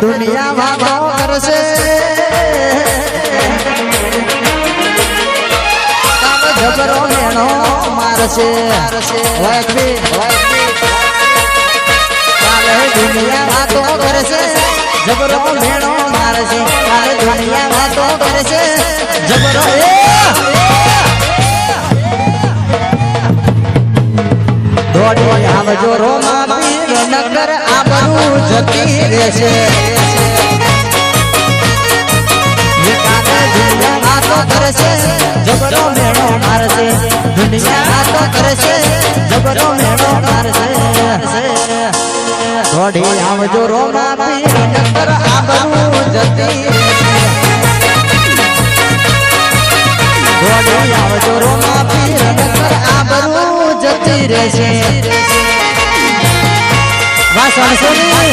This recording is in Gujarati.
દુનિયા વાતો કરશે. જબરો મેણો મારશે. વાગવી દુનિયા જબરો મેણો મારશે કાલે દુનિયા વાતો કરશે. જબરો એ દોડી આવજો રોમા નગર આબરૂ જતી રહેશે. એ કાલે દુનિયા વાતો કરશે. જબરો મેણો મારશે દુનિયા વાતો કરશે. જબરો મારશે. દોડી આવજો રોમા પીર નગર આબરૂ જતી. રહેશે આવજો રોમા પીર નગર આબરૂ જતી રહેશે. વાસણ સોની